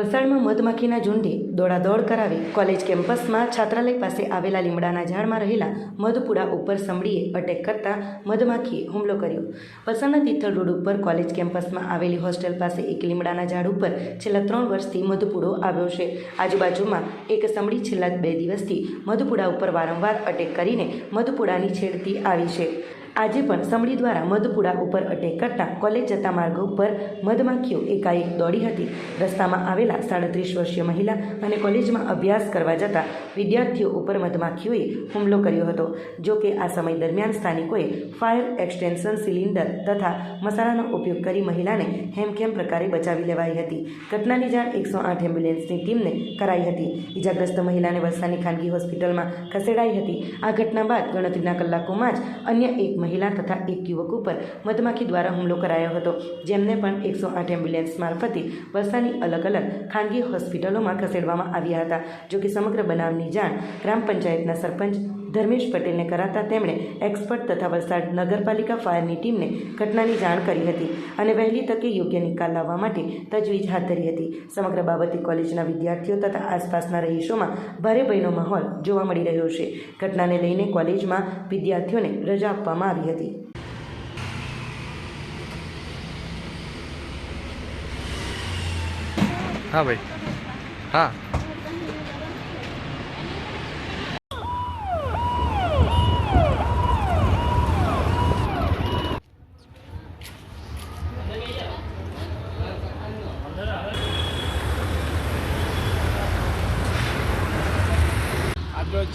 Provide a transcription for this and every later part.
વલસાડમાં મધમાખીના ઝુંડે દોડાદોડ કરાવી કોલેજ કેમ્પસમાં છાત્રાલય પાસે આવેલા લીમડાના ઝાડમાં રહેલા મધપુડા ઉપર સમડીએ અટેક કરતા મધમાખીએ હુમલો કર્યો. વલસાડના તિથલ રોડ ઉપર કોલેજ કેમ્પસમાં આવેલી હોસ્ટેલ પાસે એક લીમડાના ઝાડ ઉપર છેલ્લા ત્રણ વર્ષથી મધપુડો આવ્યો છે. આજુબાજુમાં એક સમડી છેલ્લા બે દિવસથી મધપુડા ઉપર વારંવાર અટેક કરીને મધપુડાની છેડતી આવી છે. આજે પણ સમડી દ્વારા મધપુડા ઉપર અટેક કરતા કોલેજ જતા માર્ગ ઉપર મધમાખીઓ એકાએક દોડી હતી. રસ્તામાં આવેલા સાડત્રીસ વર્ષીય મહિલા અને કોલેજમાં અભ્યાસ કરવા જતા વિદ્યાર્થીઓ ઉપર મધમાખીઓએ હુમલો કર્યો હતો. જો કે આ સમય દરમિયાન સ્થાનિકોએ ફાયર એક્સટેન્શન સિલિન્ડર તથા મસાલાનો ઉપયોગ કરી મહિલાને હેમખેમ પ્રકારે બચાવી લેવાઈ હતી. ઘટનાની જાણ એકસો આઠ એમ્બ્યુલન્સની ટીમને કરાઈ હતી. ઇજાગ્રસ્ત મહિલાને વલસાડની ખાનગી હોસ્પિટલમાં ખસેડાઈ હતી. આ ઘટના બાદ ગણતરીના કલાકોમાં જ અન્ય એક મહિલા તથા એક યુવક ઉપર મધમાખી દ્વારા હુમલો કરાયો હતો. જેમને પણ એકસો આઠ એમ્બ્યુલન્સ મારફતે વલસાડની અલગ અલગ ખાનગી હોસ્પિટલોમાં ખસેડવામાં આવ્યા હતા. જોકે સમગ્ર બનાવની જાણ ગ્રામ પંચાયતના સરપંચ ધર્મેશ પટેલને કરાતા તેમણે એક્સપર્ટ તથા વલસાડ નગરપાલિકા ફાયરની ટીમને ઘટનાની જાણ કરી હતી અને વહેલી તકે યોગ્ય નિકાલ લાવવા માટે તજવીજ હાથ ધરી હતી. સમગ્ર બાબતે કોલેજના વિદ્યાર્થીઓ તથા આસપાસના રહીશોમાં ભારે ભયનો માહોલ જોવા મળી રહ્યો છે. ઘટનાને લઈને કોલેજમાં વિદ્યાર્થીઓને રજા આપવામાં આવી હતી. હા ભાઈ. હા.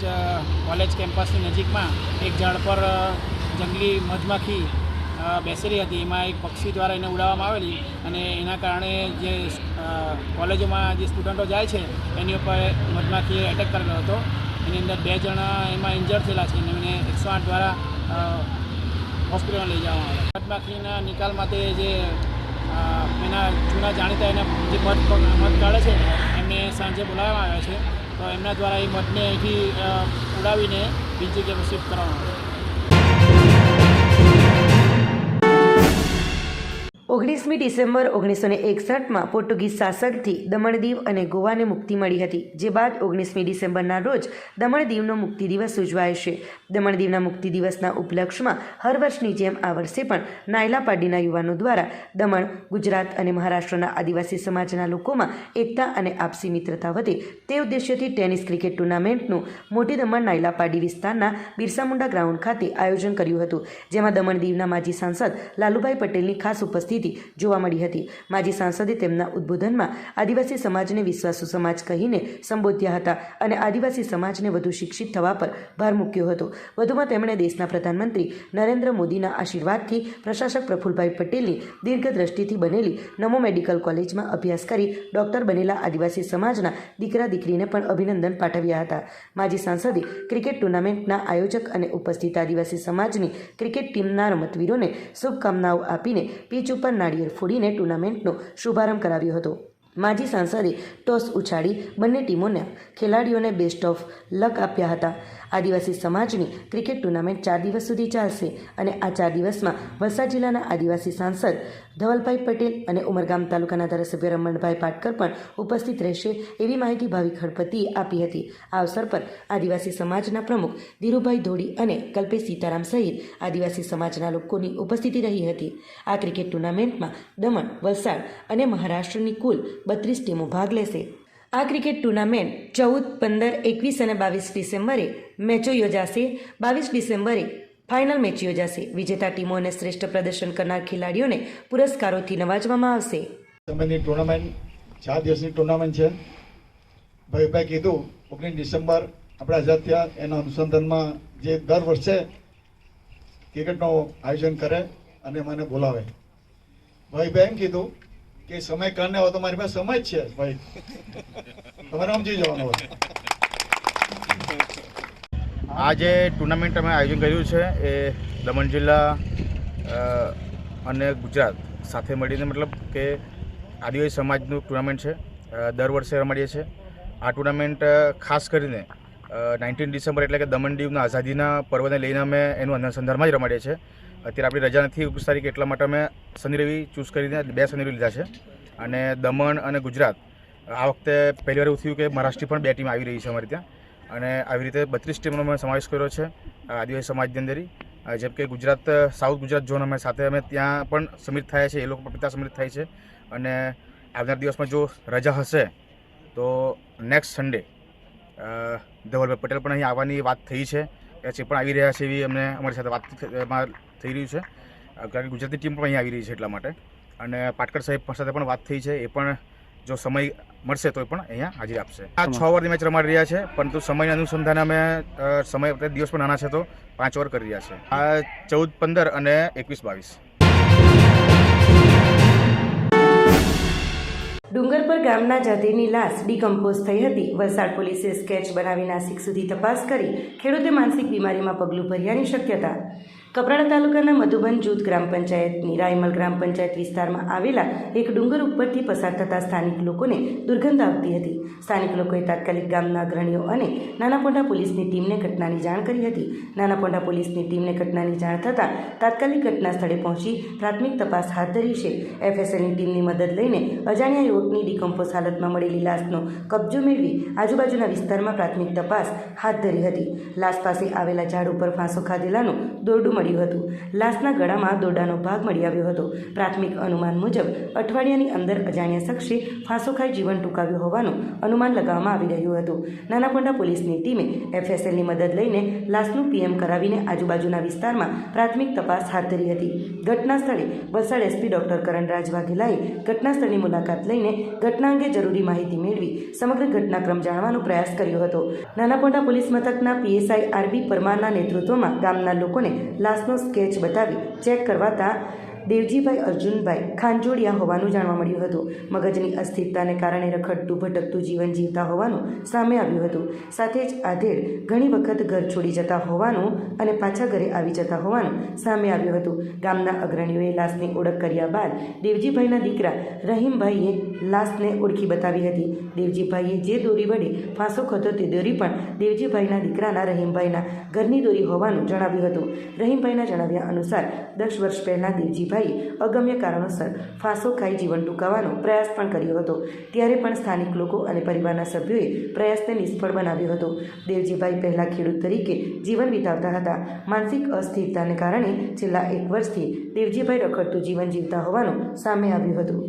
અ, કોલેજ કેમ્પસની નજીકમાં એક ઝાડ પર જંગલી મધમાખી બેસેલી હતી. એમાં એક પક્ષી દ્વારા એને ઉડાવવામાં આવેલી અને એના કારણે જે કોલેજોમાં જે સ્ટુડન્ટો જાય છે એની ઉપર મધમાખીએ એટેક કરેલો હતો. એની અંદર બે જણા એમાં ઇન્જર્ડ થયેલા છે. અને એને એકસો આઠ દ્વારા હોસ્પિટલમાં લઈ જવામાં આવ્યા મધમાખીના નિકાલ માટે જે એના જૂના જાણીતા એના જે મધ મધ કાઢે છે એમને સાંજે બોલાવવામાં આવ્યા છે. તો એમના દ્વારા એ મઠને અહીંથી ઉડાવીને બીજી જગ્યાએ શિફ્ટ કરવામાં આવે. ઓગણીસમી ડિસેમ્બર ઓગણીસો ને એકસઠમાં પોર્ટુગીઝ શાસકથી દમણ દીવ અને ગોવાને મુક્તિ મળી હતી, જે બાદ ઓગણીસમી ડિસેમ્બરના રોજ દમણ દીવનો મુક્તિ દિવસ ઉજવાય છે. દમણ દીવના મુક્તિ દિવસના ઉપલક્ષમાં હર વર્ષની જેમ આ વર્ષે પણ નાયલા પાડીના યુવાનો દ્વારા દમણ, ગુજરાત અને મહારાષ્ટ્રના આદિવાસી સમાજના લોકોમાં એકતા અને આપસી મિત્રતા વધે. તે ઉદ્દેશ્યથી ટેનિસ ક્રિકેટ ટુર્નામેન્ટનું મોટી દમણ નાયલા પાડી વિસ્તારના બિરસા મુંડા ગ્રાઉન્ડ ખાતે આયોજન કર્યું હતું, જેમાં દમણ દીવના માજી સાંસદ લાલુભાઈ પટેલની ખાસ ઉપસ્થિતિ જોવા મળી હતી. માજી સાંસદે તેમના ઉદ્બોધનમાં આદિવાસી સમાજને વિશ્વાસુ સમાજ કહીને સંબોધ્યા હતા અને આદિવાસી સમાજને વધુ શિક્ષિત થવા પર ભાર મૂક્યો હતો. વધુમાં તેમણે દેશના પ્રધાનમંત્રી નરેન્દ્ર મોદીના આશીર્વાદથી પ્રશાસક પ્રફુલભાઈ પટેલની દીર્ઘદ્રષ્ટિથી બનેલી નમો મેડિકલ કોલેજમાં અભ્યાસ કરી ડોક્ટર બનેલા આદિવાસી સમાજના દીકરા દીકરીને પણ અભિનંદન પાઠવ્યા હતા. માજી સાંસદે ક્રિકેટ ટુર્નામેન્ટના આયોજક અને ઉપસ્થિત આદિવાસી સમાજની ક્રિકેટ ટીમના રમતવીરોને શુભકામનાઓ આપીને પીચ ઉપર નાળિયેર ફોડીને ટુર્નામેન્ટનો શુભારંભ કરાવ્યો હતો. માજી સાંસદે ટોસ ઉછાળી બંને ટીમોના ખેલાડીઓને બેસ્ટ ઓફ લક આપ્યા હતા. આદિવાસી સમાજની ક્રિકેટ ટુર્નામેન્ટ ચાર દિવસ સુધી ચાલશે અને આ ચાર દિવસમાં વલસાડ જિલ્લાના આદિવાસી સાંસદ ધવલભાઈ પટેલ અને ઉમરગામ તાલુકાના ધારાસભ્ય રમણભાઈ પાટકર પણ ઉપસ્થિત રહેશે એવી માહિતી ભાવિક હળપતિએ આપી હતી. આ અવસર પર આદિવાસી સમાજના પ્રમુખ ધીરુભાઈ ધોડી અને કલ્પેશ સીતારામ સહિત આદિવાસી સમાજના લોકોની ઉપસ્થિતિ રહી હતી. આ ક્રિકેટ ટુર્નામેન્ટમાં દમણ, વલસાડ અને મહારાષ્ટ્રની કુલ બત્રીસ ટીમો ભાગ લેશે. આ ક્રિકેટ ટુર્નામેન્ટ ચૌદ, પંદર, એકવીસ અને બાવીસ ડિસેમ્બરે મેચો યોજાશે. બાવીસ ડિસેમ્બરે ફાઇનલ મેચ યોજાશે. વિજેતા ટીમો અને શ્રેષ્ઠ પ્રદર્શન કરનાર ખેલાડીઓને પુરસ્કારોથી નવાજવામાં આવશે. સમયની ટુર્નામેન્ટ, ચાર દિવસની ટુર્નામેન્ટ છે. ભાઈભાઈ કીધું, ઓગણીસ ડિસેમ્બર આપણે આઝાદ થયા એના અનુસંધાનમાં જે દર વર્ષે ક્રિકેટનું આયોજન કરે અને મને બોલાવે. ભાઈભાઈ એમ કીધું કે સમય કારણે હોય તો મારી પાસે સમય છે, ભાઈ. તમારે સમજી જવાનું હોય. આ જે ટુર્નામેન્ટ અમે આયોજન કર્યું છે એ દમણ જિલ્લા અને ગુજરાત સાથે મળીને મતલબ કે આદિવાસી સમાજનું ટુર્નામેન્ટ છે. દર વર્ષે રમાડીએ છીએ. આ ટુર્નામેન્ટ ખાસ કરીને નાઇન્ટીન ડિસેમ્બર એટલે કે દમણ દીવના આઝાદીના પર્વને લઈને અમે એનું અનુસંધાનમાં જ રમાડીએ છીએ. અત્યારે આપણી રજા નથી ઓગણીસ તારીખ એટલા માટે અમે શનિ રવિ ચૂઝ કરીને બે શનિ રવિ લીધા છે. અને દમણ અને ગુજરાત, આ વખતે પહેલી વાર એવું થયું કે મહારાષ્ટ્રની પણ બે ટીમ આવી રહી છે અમારી ત્યાં. અને આવી રીતે બત્રીસ ટીમનો અમે સમાવેશ કર્યો છે, આદિવાસી સમાજની અંદર. જેમ કે ગુજરાત, સાઉથ ગુજરાત ઝોન અમે સાથે અમે ત્યાં પણ સમિત થયા છે, એ લોકો પણ ત્યાં સમિત થાય છે. અને આવનાર દિવસમાં જો રજા હશે, તો નેક્સ્ટ સન્ડે ધવલભાઈ પટેલ પણ અહીં આવવાની વાત થઈ છે. છે, પણ આવી રહ્યા છે એવી અમને અમારી સાથે વાત થઈ રહ્યું છે. કારણ કે ગુજરાતી ટીમ પણ અહીં આવી રહી છે એટલા માટે. અને પાટકર સાહેબ સાથે પણ વાત થઈ છે, એ પણ જો સમય મળશે તો પણ અહીંયા હાજરી આપશે. આ છ ઓવરની મેચ રમાડી રહ્યા છે, પરંતુ સમયના અનુસંધાને અમે સમય દિવસ પણ નાના છે તો પાંચ ઓવર કરી રહ્યા છે. આ ચૌદ પંદર અને એકવીસ બાવીસ. ડુંગરપર ગામના જાતિની લાશ ડીકમ્પોઝ થઈ હતી. વલસાડ પોલીસે સ્કેચ બનાવી નાસિક સુધી તપાસ કરી ખેડૂતે માનસિક બીમારીમાં પગલું ભર્યાની શક્યતા કપરાડા તાલુકાના મધુબન જૂથ ગ્રામ પંચાયતની રાયમલ ગ્રામ પંચાયત વિસ્તારમાં આવેલા એક ડુંગર ઉપરથી પસાર થતા સ્થાનિક લોકોને દુર્ગંધ આવતી હતી. સ્થાનિક લોકોએ તાત્કાલિક ગામના અગ્રણીઓ અને નાનાપોંડા પોલીસની ટીમને ઘટનાની જાણ કરી હતી. નાનાપોંડા પોલીસની ટીમને ઘટનાની જાણ થતાં તાત્કાલિક ઘટના સ્થળે પહોંચી પ્રાથમિક તપાસ હાથ ધરી છે. એફએસએલની ટીમની મદદ લઈને અજાણ્યા યુવકની ડિકમ્પોઝ હાલતમાં મળેલી લાશનો કબજો મેળવી આજુબાજુના વિસ્તારમાં પ્રાથમિક તપાસ હાથ ધરી હતી. લાશ પાસે આવેલા ઝાડ ઉપર ફાંસો ખાધેલાનું દોરડું મળ્યું હતું. લાશના ગળામાં દોરડાનો ભાગ મળી આવ્યો હતો. પ્રાથમિક અનુમાન મુજબ અઠવાડિયાની અંદર અજાણ્યા શખ્સે ફાંસો જીવન ટૂંકાવ્યું હોવાનું અનુમાન લગાવવામાં આવી રહ્યું હતું. નાનાપોંડા પોલીસની ટીમે એફએસએલની મદદ લઈને લાશનું પીએમ કરાવીને આજુબાજુના વિસ્તારમાં પ્રાથમિક તપાસ હાથ ધરી હતી. ઘટના સ્થળે વલસાડ એસપી ડોક્ટર કરણરાજ વાઘેલાએ ઘટના સ્થળની મુલાકાત લઈને ઘટના અંગે જરૂરી માહિતી મેળવી સમગ્ર ઘટનાક્રમ જાણવાનો પ્રયાસ કર્યો હતો. નાનાપોંડા પોલીસ મથકના પીએસઆઈ આરબી પરમારના નેતૃત્વમાં ગામના લોકોને લાશનો સ્કેચ બતાવી ચેક કરવાતા દેવજીભાઈ, અર્જુનભાઈ ખાંજોડિયા હોવાનું જાણવા મળ્યું હતું. મગજની અસ્થિરતાને કારણે રખડતું ભટકતું જીવન જીવતા હોવાનું સામે આવ્યું હતું. સાથે જ આધેડ ઘણી વખત ઘર છોડી જતા હોવાનું અને પાછા ઘરે આવી જતા હોવાનું સામે આવ્યું હતું. ગામના અગ્રણીઓએ લાશની ઓળખ કર્યા બાદ દેવજીભાઈના દીકરા રહીમભાઈએ લાશને ઓળખી બતાવી હતી. દેવજીભાઈએ જે દોરી વડે ફાંસો ખતો તે દોરી પણ દેવજીભાઈના દીકરાના રહીમભાઈના ઘરની દોરી હોવાનું જણાવ્યું હતું. રહીમભાઈના જણાવ્યા અનુસાર દસ વર્ષ પહેલાં દેવજીભાઈએ અગમ્ય કારણોસર ફાંસો ખાઈ જીવન ટૂંકાવવાનો પ્રયાસ પણ કર્યો હતો. ત્યારે પણ સ્થાનિક લોકો અને પરિવારના સભ્યોએ પ્રયાસને નિષ્ફળ બનાવ્યો હતો. દેવજીભાઈ પહેલાં ખેડૂત તરીકે જીવન વિતાવતા હતા. માનસિક અસ્થિરતાને કારણે છેલ્લા એક વર્ષથી દેવજીભાઈ રખડતું જીવન જીવતા હોવાનું સામે આવ્યું હતું.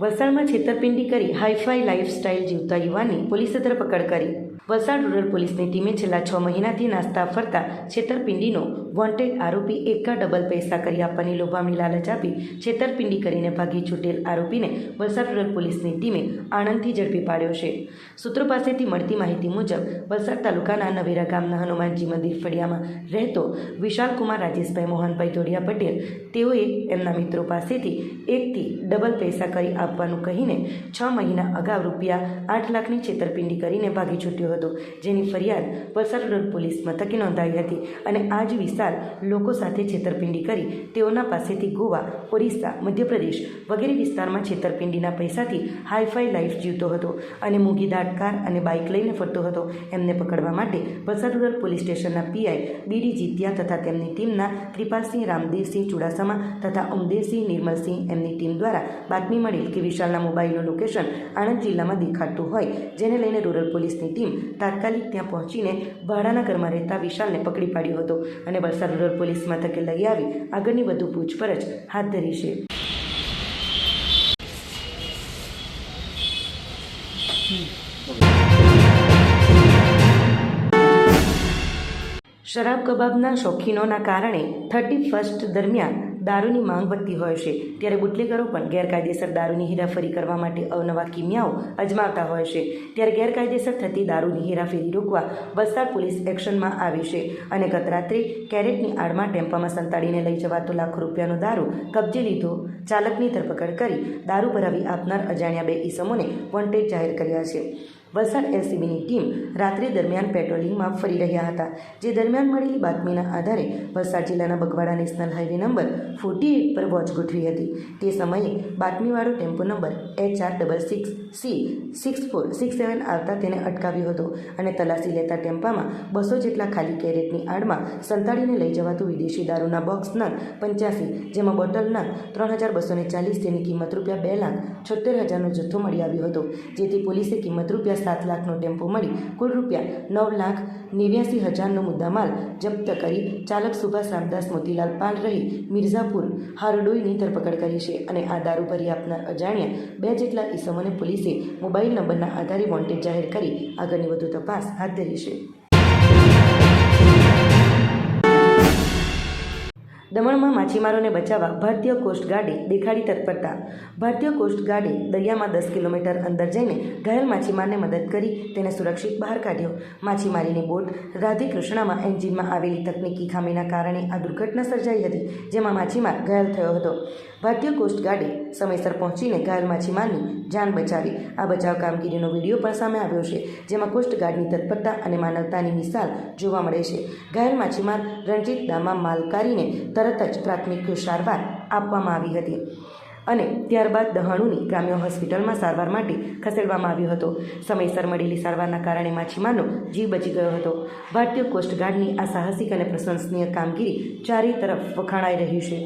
વલસાડમાં છેતરપિંડી કરી હાઈફાઈ લાઇફસ્ટાઇલ જીવતા યુવાનની પોલીસે ધરપકડ કરી. વલસાડ રૂરલ પોલીસની ટીમે છેલ્લા છ મહિનાથી નાસ્તા ફરતા છેતરપિંડીનો વોન્ટેડ આરોપી એકા ડબલ પૈસા કરી આપવાની લોભામણી લાલચ આપી છેતરપિંડી કરીને ભાગી છૂટેલ આરોપીને વલસાડ રૂરલ પોલીસની ટીમે આણંદથી ઝડપી પાડ્યો છે. સૂત્રો પાસેથી મળતી માહિતી મુજબ, વલસાડ તાલુકાના નવેરા ગામના હનુમાનજી મંદિર ફળિયામાં રહેતો વિશાલકુમાર રાજેશભાઈ મોહનભાઈ ધોડિયા પટેલ, તેઓએ એમના મિત્રો પાસેથી એકથી ડબલ પૈસા કરી આપવાનું કહીને છ મહિના અગાઉ રૂપિયા આઠ લાખની છેતરપિંડી કરીને ભાગી છૂટ્યો હતો, જેની ફરિયાદ વલસાડ રોડ પોલીસ મથકે નોંધાઈ હતી અને આ જ વિસ્તાર લોકો સાથે છેતરપિંડી કરી તેઓના પાસેથી ગોવા, ઓરિસ્સા, મધ્યપ્રદેશ વગેરે વિસ્તારમાં છેતરપિંડીના પૈસાથી હાઈફાઈ લાઈફ જીવતો હતો અને મૂંગીદાટ કાર અને બાઇક લઈને ફરતો હતો. એમને પકડવા માટે વલસાડ રૂરલ પોલીસ સ્ટેશનના પીઆઈ બીડી જીત્યા તથા તેમની ટીમના કૃપાલસિંહ, રામદેવસિંહ ચુડાસમા તથા ઉમદેવસિંહ, નિર્મલસિંહ એમની ટીમ દ્વારા બાતમી મળેલ કે વિશાલના મોબાઈલનું લોકેશન આણંદ જિલ્લામાં દેખાડતું હોય, જેને લઈને રૂરલ પોલીસની ટીમ તાત્કાલિક ત્યાં પહોંચીને ભાડાના ઘરમાં રહેતા વિશાલને પકડી પાડ્યો હતો અને વલસાડ રૂરલ પોલીસ મથકે લઈ આવી. આગળની વધુ પૂછપરછ હાથ ધરી છે. શરાબ કબાબના શોખીનોના કારણે થર્ટી ફર્સ્ટ દરમિયાન દારૂની માંગ વધતી હોય છે. ત્યારે બુટલેગરો પણ ગેરકાયદેસર દારૂની હેરાફેરી કરવા માટે અવનવા કિમિયાઓ અજમાવતા હોય છે. ત્યારે ગેરકાયદેસર થતી દારૂની હેરાફેરી રોકવા વલસાડ પોલીસ એક્શનમાં આવી છે અને ગત રાત્રે કેરેટની આડમાં ટેમ્પામાં સંતાડીને લઈ જવાતો લાખો રૂપિયાનો દારૂ કબજે લીધો. ચાલકની ધરપકડ કરી દારૂ ભરાવી આપનાર અજાણ્યા બે ઈસમોને વોન્ટેડ જાહેર કર્યા છે. વલસાડ એલસીબીની ટીમ રાત્રિ દરમિયાન પેટ્રોલિંગમાં ફરી રહ્યા હતા. જે દરમિયાન મળેલી બાતમીના આધારે વલસાડ જિલ્લાના Bagwada national highway number forty eight પર વોચ ગોઠવી હતી. તે સમયે બાતમીવાળો tempo number H R double six C six four six seven આવતા તેને અટકાવ્યો હતો અને તલાશી લેતા ટેમ્પામાં બસો જેટલા ખાલી કેરેટની આડમાં સંતાડીને લઈ જવાતું વિદેશી દારૂના બોક્સ નંગ પંચ્યાસી, જેમાં બોટલ નંગ ત્રણ હજાર બસો ચાલીસ તેની કિંમત રૂપિયા બે લાખ છોતેર હજારનો જથ્થો મળી આવ્યો હતો. જેથી પોલીસે કિંમત રૂપિયા સાત લાખનો ટેમ્પો મળી કુલ રૂપિયા નવ લાખ નેવ્યાસી હજારનો મુદ્દામાલ જપ્ત કરી ચાલક સુભાષ રામદાસ, મોતીલાલ પાલ રહી મિર્ઝાપુર હારડોઈની ધરપકડ કરી છે અને આ દારૂ ભરી આપનાર અજાણ્યા બે જેટલા ઈસમોને પોલીસે મોબાઈલ નંબરના આધારે વોન્ટેડ જાહેર કરી આગળની વધુ તપાસ હાથ ધરી છે. દમણમાં માછીમારોને બચાવવા ભારતીય કોસ્ટગાર્ડે દેખાડી તત્પરતા. ભારતીય કોસ્ટગાર્ડે દરિયામાં દસ કિલોમીટર અંદર જઈને ઘાયલ માછીમારને મદદ કરી તેને સુરક્ષિત બહાર કાઢ્યો. માછીમારીની બોટ રાધેકૃષ્ણામાં એન્જિનમાં આવેલી તકનીકી ખામીના કારણે આ દુર્ઘટના સર્જાઈ હતી, જેમાં માછીમાર ઘાયલ થયો હતો. ભારતીય કોસ્ટગાર્ડે સમયસર પહોંચીને ઘાયલ માછીમારની જાન બચાવી. આ બચાવ કામગીરીનો વીડિયો પણ સામે આવ્યો છે, જેમાં કોસ્ટગાર્ડની તત્પરતા અને માનવતાની મિસાલ જોવા મળે છે. ઘાયલ માછીમાર રણજીત દામા માલકારીને તરત જ પ્રાથમિક સારવાર આપવામાં આવી હતી અને ત્યારબાદ દહાણુની ગ્રામ્ય હોસ્પિટલમાં સારવાર માટે ખસેડવામાં આવ્યો હતો. સમયસર મળેલી સારવારના કારણે માછીમારનો જીવ બચી ગયો હતો. ભારતીય કોસ્ટગાર્ડની આ સાહસિક અને પ્રશંસનીય કામગીરી ચારે તરફ વખાણાઈ રહી છે.